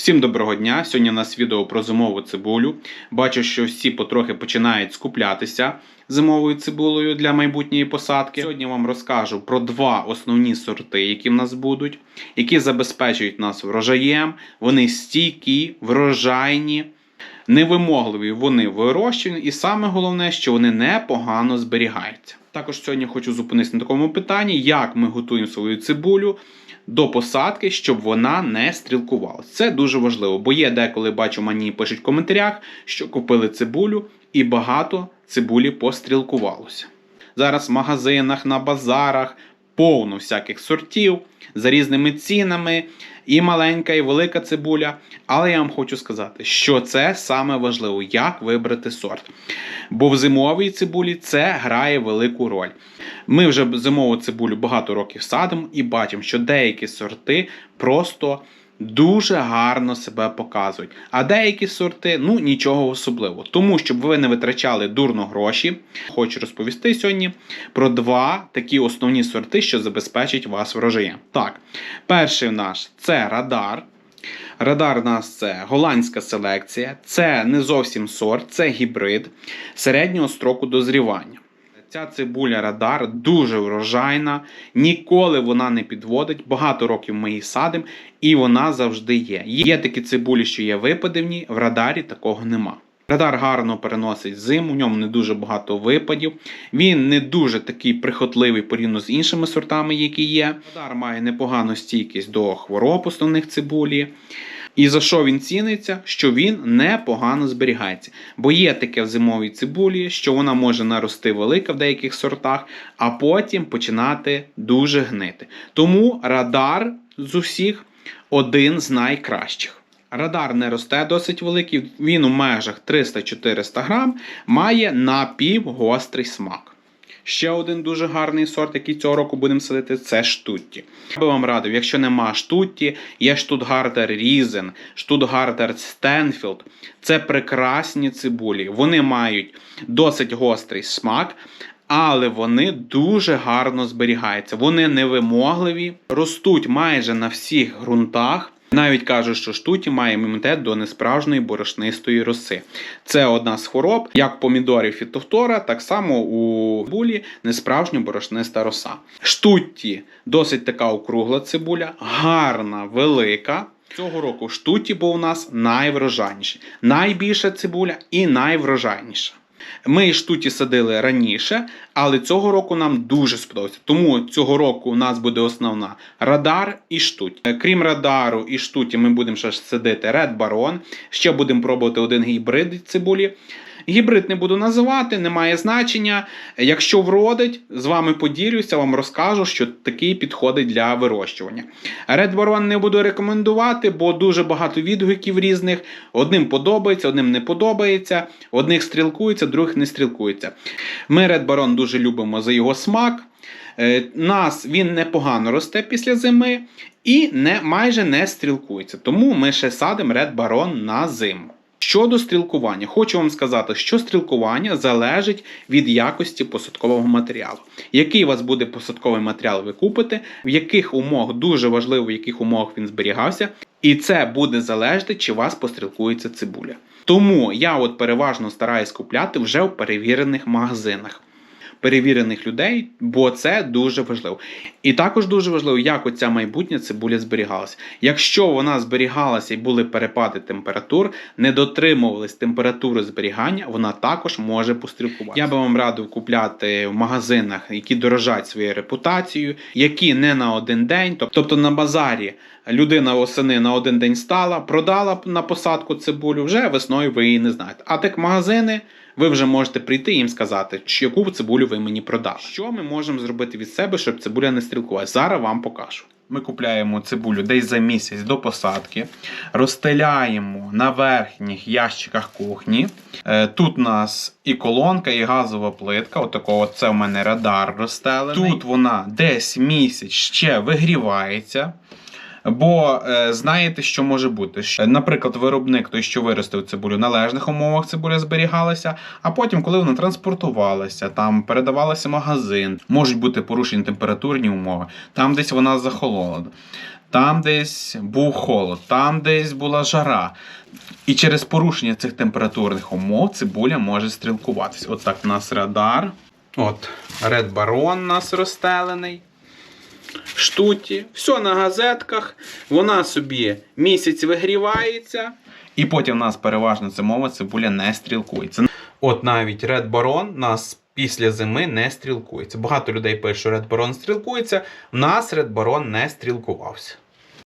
Всім доброго дня! Сьогодні у нас відео про зимову цибулю. Бачу, що всі потрохи починають скуплятися зимовою цибулею для майбутньої посадки. Сьогодні вам розкажу про два основні сорти, які в нас будуть, які забезпечують нас врожаєм. Вони стійкі, врожайні, невимогливі вони вирощені, і саме головне, що вони непогано зберігаються. Також сьогодні хочу зупинитися на такому питанні, як ми готуємо свою цибулю до посадки, щоб вона не стрілкувалася. Це дуже важливо, бо є деколи бачу, мені пишуть в коментарях, що купили цибулю і багато цибулі пострілкувалося. Зараз в магазинах, на базарах повно всяких сортів за різними цінами, і маленька, і велика цибуля. Але я вам хочу сказати, що це саме важливо, як вибрати сорт. Бо в зимовій цибулі це грає велику роль. Ми вже зимову цибулю багато років садимо і бачимо, що деякі сорти просто дуже гарно себе показують. А деякі сорти ну нічого особливого. Тому, щоб ви не витрачали дурно гроші, хочу розповісти сьогодні про два такі основні сорти, що забезпечать вас врожаєм. Так, перший наш це радар. Радар у нас це голландська селекція, це не зовсім сорт, це гібрид середнього строку дозрівання. Ця цибуля радар дуже врожайна, ніколи вона не підводить. Багато років ми її садимо, і вона завжди є. Є такі цибулі, що є випадівні, в радарі такого нема. Радар гарно переносить зиму, в ньому не дуже багато випадів. Він не дуже такий прихотливий порівняно з іншими сортами, які є. Радар має непогану стійкість до хвороб основних цибулі. І за що він ціниться? Що він непогано зберігається. Бо є таке в зимовій цибулі, що вона може нарости велика в деяких сортах, а потім починати дуже гнити. Тому радар з усіх один з найкращих. Радар не росте досить великий, він у межах 300-400 грам, має напівгострий смак. Ще один дуже гарний сорт, який цього року будемо садити, це штутті. Я би вам радив, якщо нема штутті, є штутгартер Різен, штутгартер Стенфілд. Це прекрасні цибулі. Вони мають досить гострий смак. Але вони дуже гарно зберігаються. Вони невимогливі, ростуть майже на всіх ґрунтах. Навіть кажуть, що штуті має імунітет до несправжньої борошнистої роси. Це одна з хвороб, як помідорів фітофтора, так само у булі несправжня борошниста роса. Штутті досить така округла цибуля, гарна, велика. Цього року штуті був у нас найврожайніший. Найбільша цибуля і найврожайніша. Ми штуті садили раніше, але цього року нам дуже сподобається. Тому цього року у нас буде основна радар і штуть. Крім радару і штуті, ми будемо ще садити Red Baron. Ще будемо пробувати один гібрид цибулі. Гібрид не буду називати, немає значення. Якщо вродить, з вами поділюся, вам розкажу, що такий підходить для вирощування. Red Baron не буду рекомендувати, бо дуже багато відгуків різних. Одним подобається, одним не подобається, одних стрілкується, других не стрілкується. Ми Red Baron дуже любимо за його смак. Е, Нас він непогано росте після зими і не, майже не стрілкується. Тому ми ще садимо Red Baron на зиму. Щодо стрілкування, хочу вам сказати, що стрілкування залежить від якості посадкового матеріалу. Який у вас буде посадковий матеріал, ви купите, в яких умовах дуже важливо, в яких умовах він зберігався, і це буде залежати, чи вас пострілкується цибуля. Тому я от переважно стараюсь купляти вже в перевірених магазинах. Перевірених людей, бо це дуже важливо. І також дуже важливо, як оця майбутня цибуля зберігалася. Якщо вона зберігалася і були перепади температур, не дотримувались температури зберігання, вона також може пострілкувати. Я би вам радив купляти в магазинах, які дорожать своєю репутацією, які не на один день, тобто на базарі. Людина восени на один день стала, продала на посадку цибулю, вже весною ви її не знаєте. А так магазини ви вже можете прийти і їм сказати, чи яку цибулю ви мені продали. Що ми можемо зробити від себе, щоб цибуля не стрілкувалася? Зараз вам покажу. Ми купляємо цибулю десь за місяць до посадки, розстеляємо на верхніх ящиках кухні. Е, Тут у нас і колонка, і газова плитка. Отакого це в мене радар розстелений. Тут вона десь місяць ще вигрівається. Бо е, знаєте, що може бути? Наприклад, виробник, той, що виростив цибулю, в належних умовах цибуля зберігалася, а потім, коли вона транспортувалася, там передавалася магазин, можуть бути порушені температурні умови, там десь вона захолола. Там десь був холод, там десь була жара. І через порушення цих температурних умов цибуля може стрілкуватись. От так у нас радар. От, Ред Барон у нас розстелений. Штуті, все на газетках. Вона собі місяць вигрівається. І потім у нас переважно зимова цибуля не стрілкується. От навіть Red Baron нас після зими не стрілкується. Багато людей пише, що Red Baron стрілкується. У нас Red Baron не стрілкувався.